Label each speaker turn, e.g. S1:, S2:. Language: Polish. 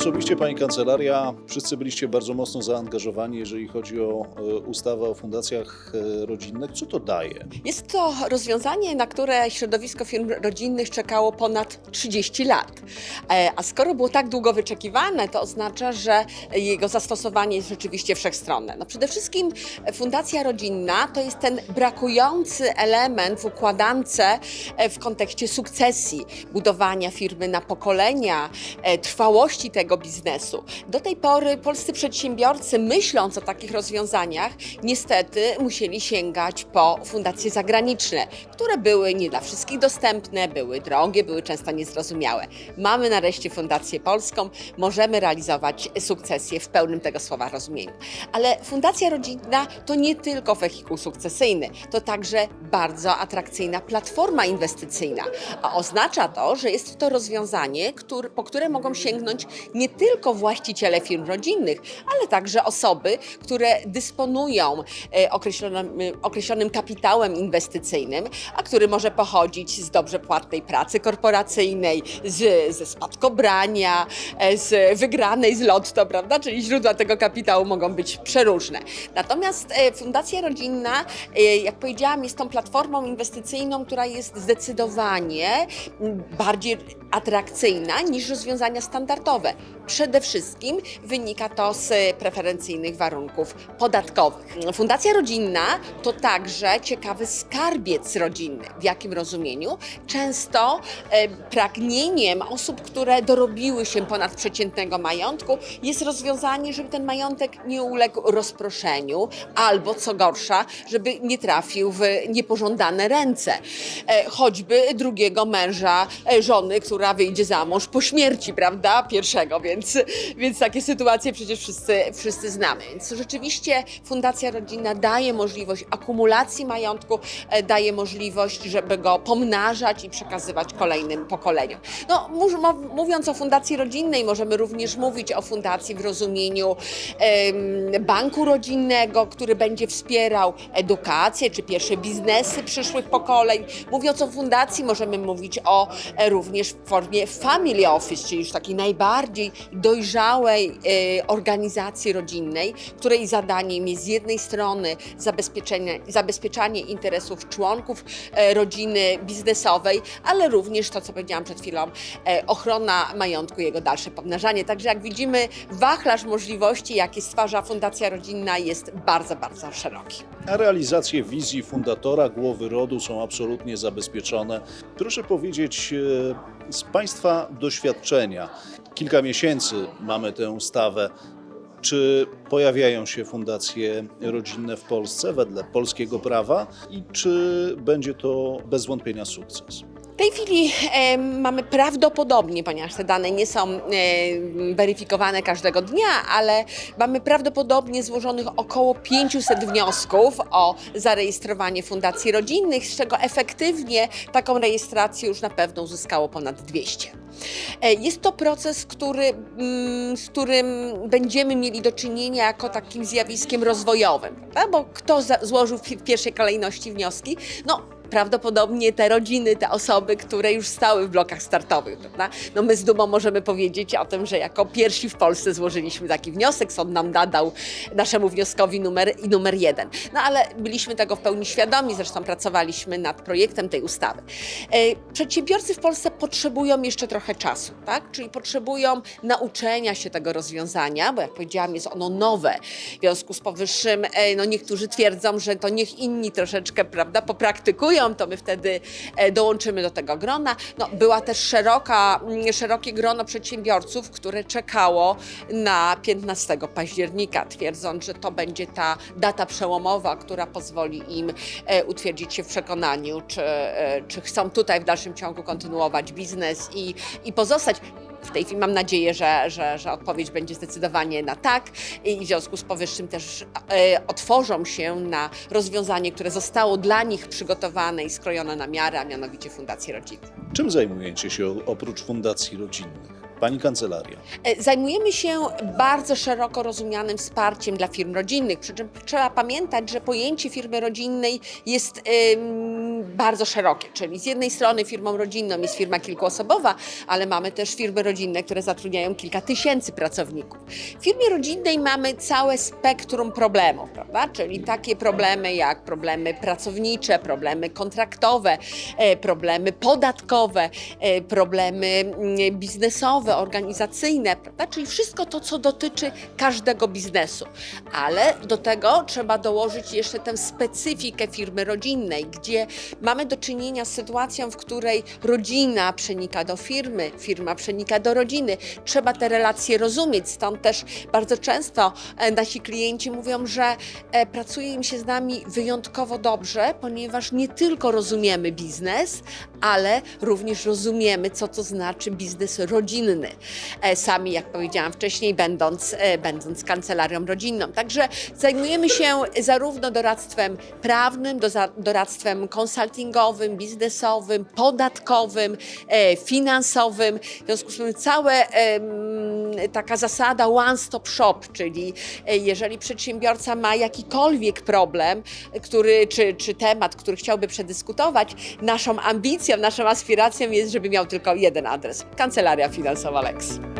S1: osobiście, Pani Kancelaria, wszyscy byliście bardzo mocno zaangażowani, jeżeli chodzi o e, ustawę o fundacjach e, rodzinnych. Co to daje?
S2: Jest to rozwiązanie, na które środowisko firm rodzinnych czekało ponad 30 lat. E, A skoro było tak długo wyczekiwane, to oznacza, że jego zastosowanie jest rzeczywiście wszechstronne. No przede wszystkim Fundacja Rodzinna to jest ten brakujący element w układance w kontekście sukcesji, budowania firmy na pokolenia, trwałości tego biznesu. Do tej pory polscy przedsiębiorcy, myśląc o takich rozwiązaniach, niestety musieli sięgać po fundacje zagraniczne, które były nie dla wszystkich dostępne, były drogie, były często niezrozumiałe. Mamy nareszcie Fundację Polską, możemy realizować sukcesję w pełnym tego słowa rozumieniu. Ale Fundacja Rodzinna to nie tylko wehikuł sukcesyjny, to także bardzo atrakcyjna platforma inwestycyjna. A oznacza to, że jest to rozwiązanie, który, po które mogą sięgnąć nie tylko właściciele firm rodzinnych, ale także osoby, które dysponują e, określonym, określonym kapitałem inwestycyjnym, a który może pochodzić z dobrze płatnej pracy korporacyjnej, z, ze spadkobrania, e, z wygranej z lotto, prawda? Czyli źródła tego kapitału mogą być przeróżne. Natomiast e, Fundacja Rodzinna, jak powiedziałam, jest tą platformą inwestycyjną, która jest zdecydowanie bardziej atrakcyjna niż rozwiązania standardowe. Przede wszystkim wynika to z preferencyjnych warunków podatkowych. Fundacja Rodzinna to także ciekawy skarbiec rodzinny. W jakim rozumieniu? Często e, pragnieniem osób, które dorobiły się ponadprzeciętnego majątku, jest rozwiązanie, żeby ten majątek nie uległ rozproszeniu, albo co gorsza, żeby nie trafił w niepożądane ręce. E, choćby drugiego męża, e, żony, która wyjdzie za mąż po śmierci, prawda? Pierwszego, więc, więc takie sytuacje przecież wszyscy, wszyscy znamy. Więc rzeczywiście Fundacja Rodzinna daje możliwość akumulacji majątku, e, daje możliwość, żeby go pomnażać i przekazywać kolejnym pokoleniom. No, mów- mów- mówiąc o Fundacji Rodzinnej, możemy również mówić o fundacji w rozumieniu banku rodzinnego, który będzie wspierał edukację czy pierwsze biznesy przyszłych pokoleń. Mówiąc o fundacji, możemy mówić o e, również formie family office, czyli już takiej najbardziej dojrzałej e, organizacji rodzinnej, której zadaniem jest z jednej strony zabezpieczenie, zabezpieczanie interesów członków e, rodziny biznesowej, ale również to, co powiedziałam przed chwilą, e, ochrona majątku, jego dalsze pomnażanie. Także jak widzimy, wachlarz możliwości, jakie stwarza Fundacja Rodzinna jest bardzo, bardzo szeroki.
S1: A realizacje wizji fundatora głowy rodu są absolutnie zabezpieczone. Proszę powiedzieć z Państwa doświadczenia, kilka miesięcy mamy tę ustawę. Czy pojawiają się fundacje rodzinne w Polsce wedle polskiego prawa i czy będzie to bez wątpienia sukces?
S2: Tej chwili e, mamy prawdopodobnie, ponieważ te dane nie są e, weryfikowane każdego dnia, ale mamy prawdopodobnie złożonych około 500 wniosków o zarejestrowanie fundacji rodzinnych, z czego efektywnie taką rejestrację już na pewno uzyskało ponad 200. E, Jest to proces, który, mm, z którym będziemy mieli do czynienia jako takim zjawiskiem rozwojowym, prawda? bo kto za- złożył w w pierwszej kolejności wnioski? No, prawdopodobnie te rodziny, te osoby, które już stały w blokach startowych, prawda? No my z dumą możemy powiedzieć o tym, że jako pierwsi w Polsce złożyliśmy taki wniosek, sąd nam nadał naszemu wnioskowi numer numer jeden. No ale byliśmy tego w pełni świadomi, zresztą pracowaliśmy nad projektem tej ustawy. E, Przedsiębiorcy w Polsce potrzebują jeszcze trochę czasu, tak? Czyli potrzebują nauczenia się tego rozwiązania, bo jak powiedziałam, jest ono nowe. W związku z powyższym, e, no niektórzy twierdzą, że to niech inni troszeczkę, prawda, popraktykują, to my wtedy e, dołączymy do tego grona. No, była też szeroka, mm, szerokie grono przedsiębiorców, które czekało na 15 października, twierdząc, że to będzie ta data przełomowa, która pozwoli im e, utwierdzić się w przekonaniu, czy, e, czy chcą tutaj w dalszym ciągu kontynuować biznes i, i pozostać. W tej chwili mam nadzieję, że, że, że odpowiedź będzie zdecydowanie na tak i w związku z powyższym też e, otworzą się na rozwiązanie, które zostało dla nich przygotowane i skrojone na miarę, a mianowicie Fundację Rodziny.
S1: Czym zajmujecie się oprócz fundacji rodzinnych? Pani kancelaria.
S2: E, Zajmujemy się bardzo szeroko rozumianym wsparciem dla firm rodzinnych, przy czym trzeba pamiętać, że pojęcie firmy rodzinnej jest em, bardzo szerokie, czyli z jednej strony firmą rodzinną jest firma kilkuosobowa, ale mamy też firmy rodzinne, które zatrudniają kilka tysięcy pracowników. W firmie rodzinnej mamy całe spektrum problemów, prawda? czyli takie problemy jak problemy pracownicze, problemy kontraktowe, e, problemy podatkowe, e, problemy mm, organizacyjne, prawda? czyli wszystko to, co dotyczy każdego biznesu. Ale do tego trzeba dołożyć jeszcze tę specyfikę firmy rodzinnej, gdzie mamy do czynienia z sytuacją, w której rodzina przenika do firmy, firma przenika do rodziny. Trzeba te relacje rozumieć, stąd też bardzo często e, nasi klienci mówią, że e, pracuje im się z nami wyjątkowo dobrze, ponieważ nie tylko rozumiemy biznes, ale również rozumiemy, co to znaczy biznes rodzinny. E, Sami, jak powiedziałam wcześniej, będąc, e, będąc kancelarią rodzinną. Także zajmujemy się zarówno doradztwem prawnym, doradztwem konsultingowym, biznesowym, podatkowym, e, finansowym. W związku z tym całe taka zasada one-stop shop, czyli jeżeli przedsiębiorca ma jakikolwiek problem, który, czy, czy temat, który chciałby przedyskutować, naszą ambicją, naszą aspiracją jest, żeby miał tylko jeden adres. Kancelaria Finansowa of Alex.